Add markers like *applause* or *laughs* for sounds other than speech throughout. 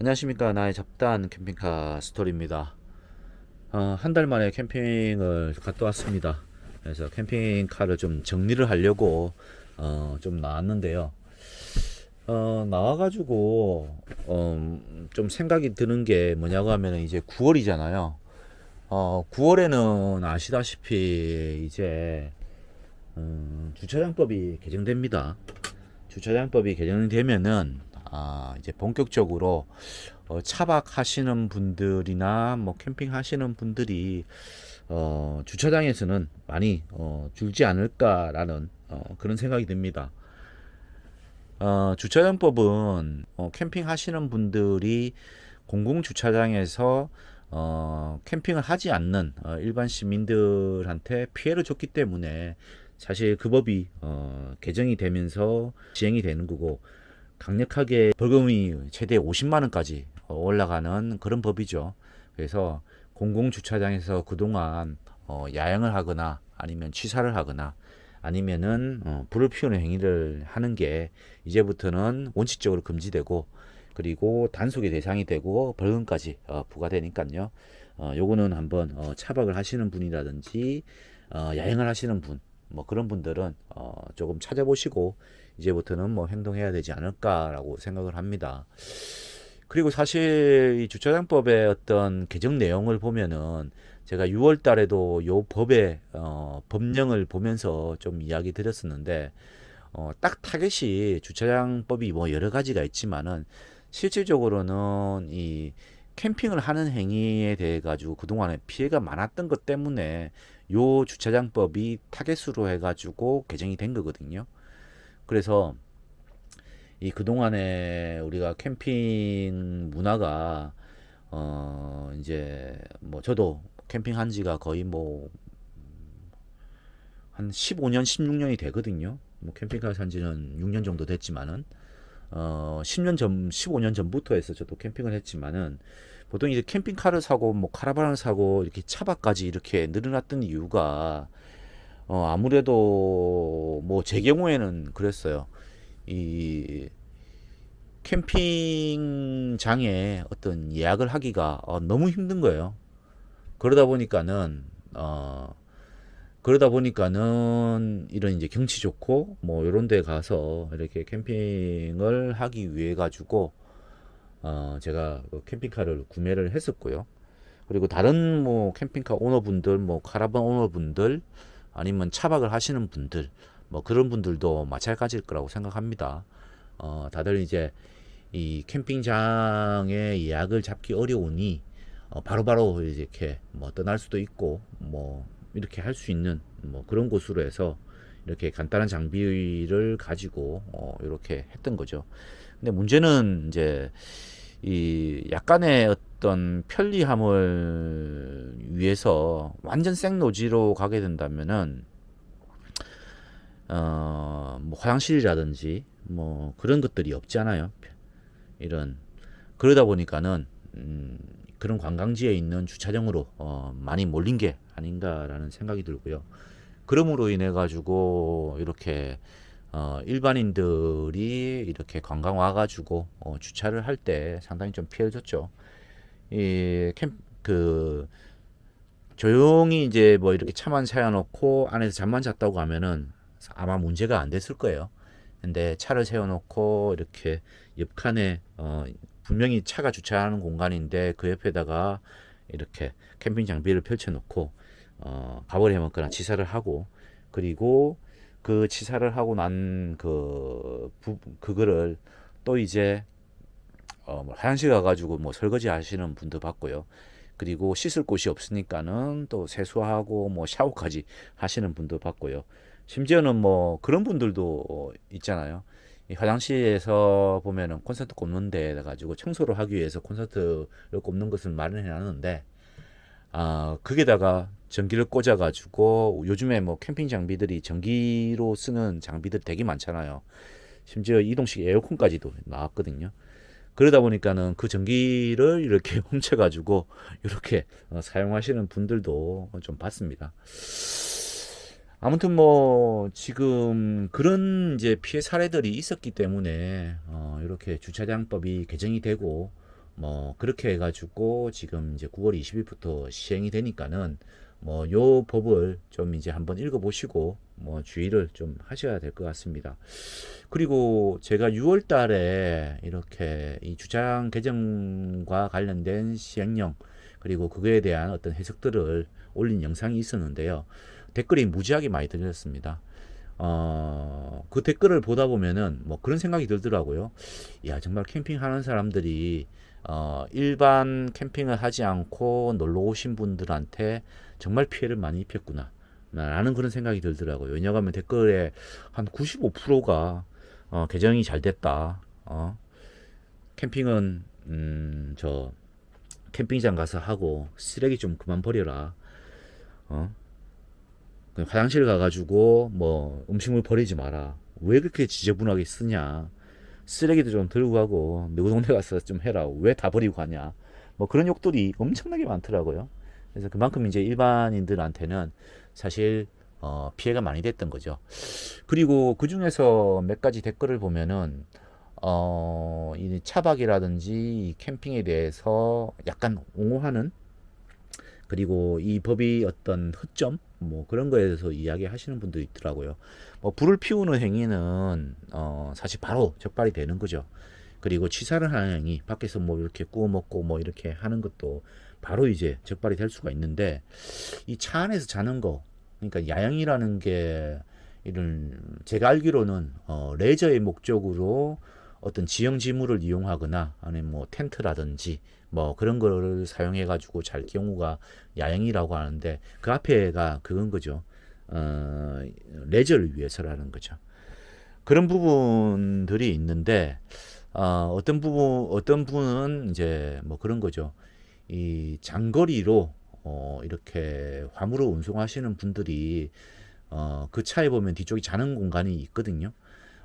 안녕하십니까. 나의 잡다한 캠핑카 스토리입니다. 어, 한달 만에 캠핑을 갔다 왔습니다. 그래서 캠핑카를 좀 정리를 하려고 어, 좀 나왔는데요. 어, 나와가지고 어, 좀 생각이 드는 게 뭐냐고 하면 이제 9월이잖아요. 어, 9월에는 아시다시피 이제 음, 주차장법이 개정됩니다. 주차장법이 개정되면은 아, 이제 본격적으로 어, 차박하시는 분들이나 뭐 캠핑하시는 분들이 어, 주차장에서는 많이 어, 줄지 않을까라는 어, 그런 생각이 듭니다. 어, 주차장법은 어, 캠핑하시는 분들이 공공 주차장에서 어, 캠핑을 하지 않는 어, 일반 시민들한테 피해를 줬기 때문에 사실 그 법이 어, 개정이 되면서 시행이 되는 거고 강력하게 벌금이 최대 50만 원까지 올라가는 그런 법이죠. 그래서 공공 주차장에서 그동안 어, 야영을 하거나 아니면 취사를 하거나 아니면은 어, 불을 피우는 행위를 하는 게 이제부터는 원칙적으로 금지되고 그리고 단속의 대상이 되고 벌금까지 어, 부과되니까요. 어, 요거는 한번 어, 차박을 하시는 분이라든지 어, 야영을 하시는 분, 뭐 그런 분들은 어, 조금 찾아보시고 이제부터는 뭐 행동해야 되지 않을까라고 생각을 합니다. 그리고 사실 이 주차장법의 어떤 개정 내용을 보면은 제가 6월 달에도 요 법의 어, 법령을 보면서 좀 이야기 드렸었는데 어, 딱 타겟이 주차장법이 뭐 여러 가지가 있지만은 실질적으로는 이 캠핑을 하는 행위에 대해 가지고 그동안에 피해가 많았던 것 때문에 요 주차장법이 타겟으로 해 가지고 개정이 된 거거든요. 그래서 이 그동안에 우리가 캠핑 문화가 어 이제 뭐 저도 캠핑 한 지가 거의 뭐 한 15년, 16년이 되거든요. 뭐 캠핑카 산 지는 6년 정도 됐지만은 어 10년 전, 15년 전부터 해서 저도 캠핑을 했지만은 보통 이제 캠핑카를 사고 뭐 카라반을 사고 이렇게 차박까지 이렇게 늘어났던 이유가 어 아무래도 뭐 제 경우에는 그랬어요. 이 캠핑장에 어떤 예약을 하기가 어, 너무 힘든 거예요. 그러다 보니까는 어 그러다 보니까는 이런 이제 경치 좋고 뭐 이런 데 가서 이렇게 캠핑을 하기 위해 가지고 어 제가 그 캠핑카를 구매를 했었고요. 그리고 다른 뭐 캠핑카 오너분들 뭐 카라반 오너분들 아니면 차박을 하시는 분들 뭐 그런 분들도 마찬가지일 거라고 생각합니다. 어 다들 이제 이 캠핑장에 예약을 잡기 어려우니 어, 바로바로 이렇게 뭐 떠날 수도 있고 뭐 이렇게 할 수 있는 뭐 그런 곳으로 해서 이렇게 간단한 장비를 가지고 어, 이렇게 했던 거죠. 근데 문제는 이제 이 약간의 어떤 편리함을 위해서 완전 생노지로 가게 된다면은 어뭐 화장실이라든지 뭐 그런 것들이 없잖아요. 이런 그러다 보니까는 음, 그런 관광지에 있는 주차장으로 어, 많이 몰린 게 아닌가라는 생각이 들고요. 그러므로 인해 가지고 이렇게 어, 일반인들이 이렇게 관광 와가지고 어, 주차를 할 때 상당히 좀 피해를 줬죠. 이 캠 그 조용히 이제 뭐 이렇게 차만 세워놓고 안에서 잠만 잤다고 하면은 아마 문제가 안 됐을 거예요. 근데 차를 세워놓고 이렇게 옆칸에 어, 분명히 차가 주차하는 공간인데 그 옆에다가 이렇게 캠핑 장비를 펼쳐놓고 어, 가버리 해먹거나 치사를 하고 그리고 그 치사를 하고 난 그 그거를 또 이제 어, 뭐 화장실 가가지고 뭐 설거지 하시는 분도 봤고요. 그리고 씻을 곳이 없으니까는 또 세수하고 뭐 샤워까지 하시는 분도 봤고요. 심지어는 뭐 그런 분들도 있잖아요. 이 화장실에서 보면은 콘센트 꼽는 데 가지고 청소를 하기 위해서 콘센트를 꼽는 것을 마련해 놨는데 아 거기다가 전기를 꽂아 가지고 요즘에 뭐 캠핑 장비들이 전기로 쓰는 장비들 되게 많잖아요. 심지어 이동식 에어컨까지도 나왔거든요. 그러다 보니까는 그 전기를 이렇게 *laughs* 훔쳐 가지고 이렇게 어, 사용하시는 분들도 좀 봤습니다. 아무튼 뭐 지금 그런 이제 피해 사례들이 있었기 때문에 어 이렇게 주차장법이 개정이 되고 뭐 그렇게 해가지고 지금 이제 9월 20일부터 시행이 되니까는 뭐 요 법을 좀 이제 한번 읽어보시고 뭐 주의를 좀 하셔야 될 것 같습니다. 그리고 제가 6월 달에 이렇게 이 주차장 개정과 관련된 시행령 그리고 그거에 대한 어떤 해석들을 올린 영상이 있었는데요. 댓글이 무지하게 많이 들렸습니다. 어, 그 댓글을 보다 보면은 뭐 그런 생각이 들더라고요. 야, 정말 캠핑하는 사람들이 어, 일반 캠핑을 하지 않고 놀러 오신 분들한테 정말 피해를 많이 입혔구나. 라는 그런 생각이 들더라고요. 왜냐하면 댓글에 한 95%가 어, 개정이 잘 됐다. 어, 캠핑은 음, 저 캠핑장 가서 하고 쓰레기 좀 그만 버려라. 어? 화장실 가가지고 뭐 음식물 버리지 마라. 왜 그렇게 지저분하게 쓰냐? 쓰레기도 좀 들고 가고 누구 동네 가서 좀 해라. 왜 다 버리고 가냐? 뭐 그런 욕들이 엄청나게 많더라고요. 그래서 그만큼 이제 일반인들한테는 사실 어, 피해가 많이 됐던 거죠. 그리고 그 중에서 몇 가지 댓글을 보면은 어, 이 차박이라든지 이 캠핑에 대해서 약간 옹호하는 그리고 이 법이 어떤 허점 뭐 그런 거에 대해서 이야기하시는 분도 있더라고요. 뭐 불을 피우는 행위는 어 사실 바로 적발이 되는 거죠. 그리고 취사를 하는 행위, 밖에서 뭐 이렇게 구워 먹고 뭐 이렇게 하는 것도 바로 이제 적발이 될 수가 있는데 이 차 안에서 자는 거, 그러니까 야영이라는 게 이런 제가 알기로는 어 레저의 목적으로 어떤 지형 지물을 이용하거나 아니면 뭐 텐트라든지 뭐 그런 거를 사용해 가지고 잘 경우가 야영이라고 하는데 그 앞에가 그건 거죠. 어, 레저를 위해서라는 거죠. 그런 부분들이 있는데 어, 어떤 부분 어떤 분은 이제 뭐 그런 거죠. 이 장거리로 어, 이렇게 화물을 운송하시는 분들이 어, 그 차에 보면 뒤쪽에 자는 공간이 있거든요.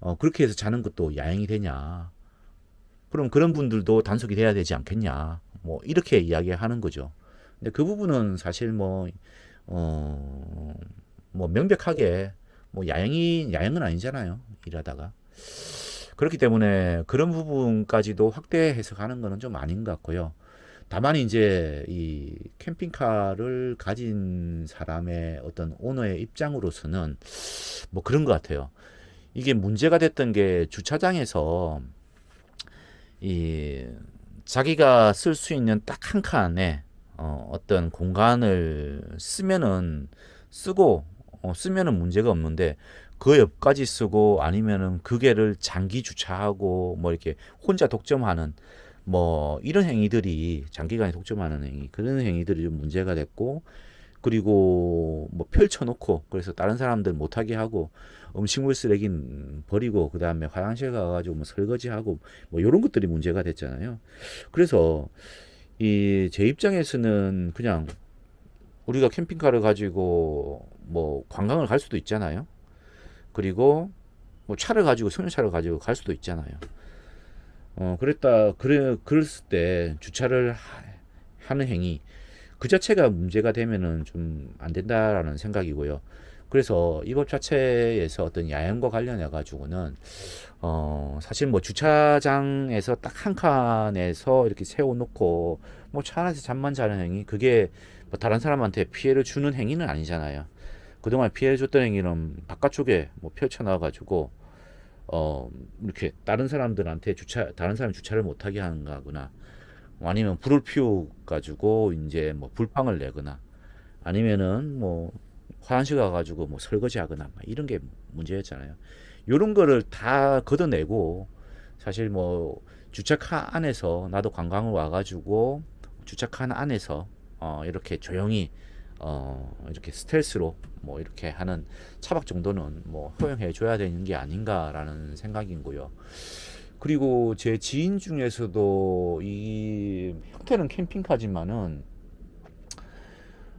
어, 그렇게 해서 자는 것도 야행이 되냐? 그럼 그런 분들도 단속이 돼야 되지 않겠냐? 뭐 이렇게 이야기하는 거죠. 근데 그 부분은 사실 뭐 어, 뭐 명백하게 뭐 야행이 야행은 아니잖아요. 일하다가 그렇기 때문에 그런 부분까지도 확대 해석하는 거는 좀 아닌 것 같고요. 다만 이제 이 캠핑카를 가진 사람의 어떤 오너의 입장으로서는 뭐 그런 것 같아요. 이게 문제가 됐던 게 주차장에서 이 자기가 쓸 수 있는 딱 한 칸에 어, 어떤 공간을 쓰면은 쓰고 어, 쓰면은 문제가 없는데 그 옆까지 쓰고 아니면은 그 개를 장기 주차하고 뭐 이렇게 혼자 독점하는 뭐 이런 행위들이 장기간에 독점하는 행위 그런 행위들이 좀 문제가 됐고 그리고 뭐 펼쳐놓고 그래서 다른 사람들 못하게 하고 음식물 쓰레기 버리고 그 다음에 화장실 가가지고 뭐 설거지하고 뭐 이런 것들이 문제가 됐잖아요. 그래서 이 제 입장에서는 그냥 우리가 캠핑카를 가지고 뭐 관광을 갈 수도 있잖아요. 그리고 뭐 차를 가지고 승용차를 가지고 갈 수도 있잖아요. 어 그랬다 그래 그랬을 때 주차를 하, 하는 행위 그 자체가 문제가 되면은 좀 안 된다라는 생각이고요. 그래서 이 법 자체에서 어떤 야영과 관련해 가지고는 어 사실 뭐 주차장에서 딱 한 칸에서 이렇게 세워 놓고 뭐 차 안에서 잠만 자는 행위 그게 뭐 다른 사람한테 피해를 주는 행위는 아니잖아요. 그동안 피해 줬던 행위는 바깥쪽에 뭐 펼쳐 놔 가지고 어 이렇게 다른 사람들한테 주차 다른 사람 주차를 못 하게 하는 거구나. 아니면 불을 피워 가지고 이제 뭐 불빵을 내거나 아니면은 뭐 화장실 가가지고 뭐 설거지 하거나 막 이런 게 문제였잖아요. 요런 거를 다 걷어내고 사실 뭐 주차카 안에서 나도 관광을 와가지고 주차카 안에서 어 이렇게 조용히 어 이렇게 스텔스로 뭐 이렇게 하는 차박 정도는 뭐 허용해 줘야 되는 게 아닌가라는 생각이고요. 그리고 제 지인 중에서도 이 형태는 캠핑카지만은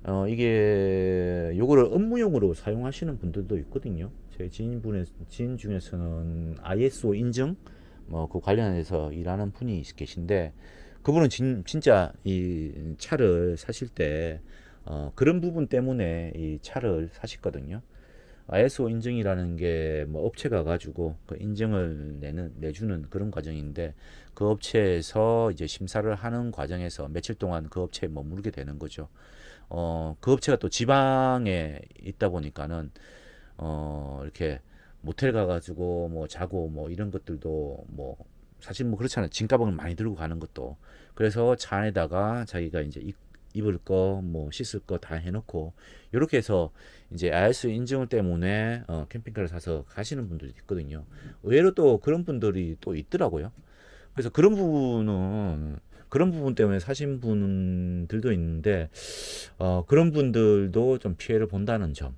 어 이게 요거를 업무용으로 사용하시는 분들도 있거든요. 제 지인분의 지인 중에서는 ISO 인증 뭐 그 관련해서 일하는 분이 계신데 그분은 진, 진짜 이 차를 사실 때 어, 그런 부분 때문에 이 차를 사셨거든요. ISO 인증이라는 게 뭐 업체가 가지고 그 인증을 내는 내주는 그런 과정인데 그 업체에서 이제 심사를 하는 과정에서 며칠 동안 그 업체에 머무르게 되는 거죠. 어, 그 업체가 또 지방에 있다 보니까는 어, 이렇게 모텔 가가지고 뭐 자고 뭐 이런 것들도 뭐 사실 뭐 그렇잖아요. 짐가방을 많이 들고 가는 것도 그래서 차 안에다가 자기가 이제 입, 입을 거 뭐 씻을 거 다 해놓고 이렇게 해서 이제 IS 인증 때문에 어, 캠핑카를 사서 가시는 분들이 있거든요. 의외로 또 그런 분들이 또 있더라고요. 그래서 그런 부분은 그런 부분 때문에 사신 분들도 있는데 어, 그런 분들도 좀 피해를 본다는 점.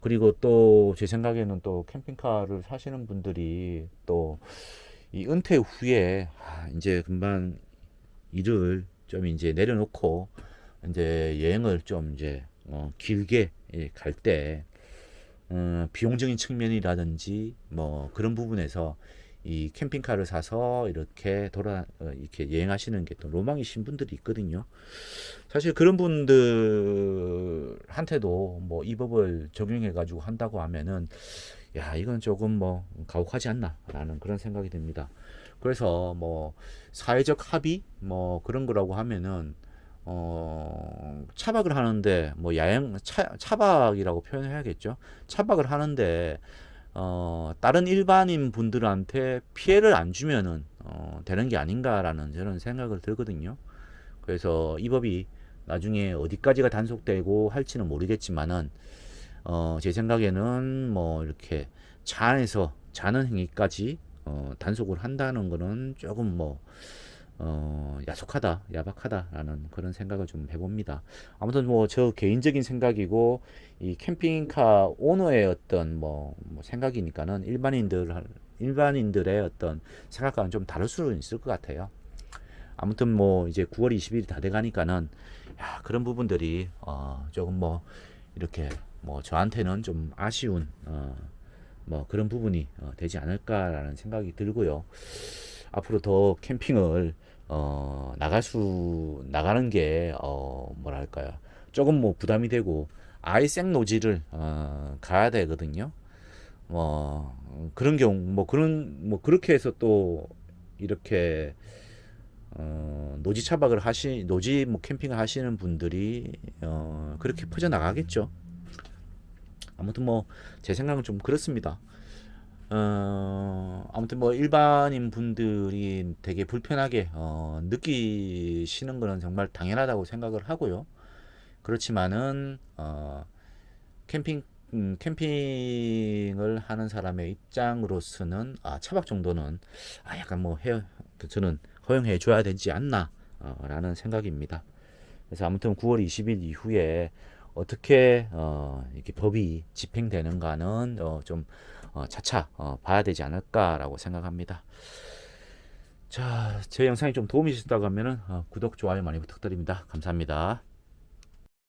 그리고 또 제 생각에는 또 캠핑카를 사시는 분들이 또 이 은퇴 후에 아, 이제 금방 일을 좀 이제 내려놓고 이제 여행을 좀 이제 어, 길게 예, 갈때 어, 비용적인 측면이라든지 뭐 그런 부분에서 이 캠핑카를 사서 이렇게 돌아 어, 이렇게 여행하시는 게 또 로망이신 분들이 있거든요. 사실 그런 분들한테도 뭐 이 법을 적용해 가지고 한다고 하면은 야 이건 조금 뭐 가혹하지 않나라는 그런 생각이 듭니다. 그래서 뭐 사회적 합의 뭐 그런 거라고 하면은 어 차박을 하는데 뭐 야영 차, 차박이라고 표현해야겠죠. 차박을 하는데 어 다른 일반인 분들한테 피해를 안 주면은 어 되는 게 아닌가라는 저는 생각을 들거든요. 그래서 이 법이 나중에 어디까지가 단속되고 할지는 모르겠지만은 어, 제 생각에는 뭐 이렇게 차 안에서 자는 행위까지 어, 단속을 한다는 거는 조금 뭐 어, 야속하다, 야박하다라는 그런 생각을 좀 해봅니다. 아무튼 뭐 저 개인적인 생각이고 이 캠핑카 오너의 어떤 뭐, 뭐 생각이니까는 일반인들 일반인들의 어떤 생각과는 좀 다를 수는 있을 것 같아요. 아무튼 뭐 이제 9월 20일이 다 돼가니까는 야, 그런 부분들이 어, 조금 뭐 이렇게 뭐 저한테는 좀 아쉬운 어, 뭐 그런 부분이 어, 되지 않을까라는 생각이 들고요. 앞으로 더 캠핑을 어, 나갈 수 나가는 게 어, 뭐랄까요 조금 뭐 부담이 되고 아예 생노지를 어, 가야 되거든요. 뭐 그런 경우 뭐 그런 뭐 그렇게 해서 또 이렇게 어, 노지 차박을 하시 노지 뭐 캠핑을 하시는 분들이 어, 그렇게 퍼져 나가겠죠. 아무튼 뭐 제 생각은 좀 그렇습니다. 어, 아무튼 뭐 일반인 분들이 되게 불편하게 어, 느끼시는 거는 정말 당연하다고 생각을 하고요. 그렇지만은 어, 캠핑 음, 캠핑을 하는 사람의 입장으로서는 아, 차박 정도는 아, 약간 뭐 해, 저는 허용해 줘야 되지 않나 어, 생각입니다. 그래서 아무튼 9월 20일 이후에 어떻게 어, 이렇게 법이 집행되는가는 어, 좀 어, 차차 어, 봐야 되지 않을까라고 생각합니다. 자, 제 영상이 좀 도움이 되셨다고 하면은 어, 구독, 좋아요 많이 부탁드립니다. 감사합니다.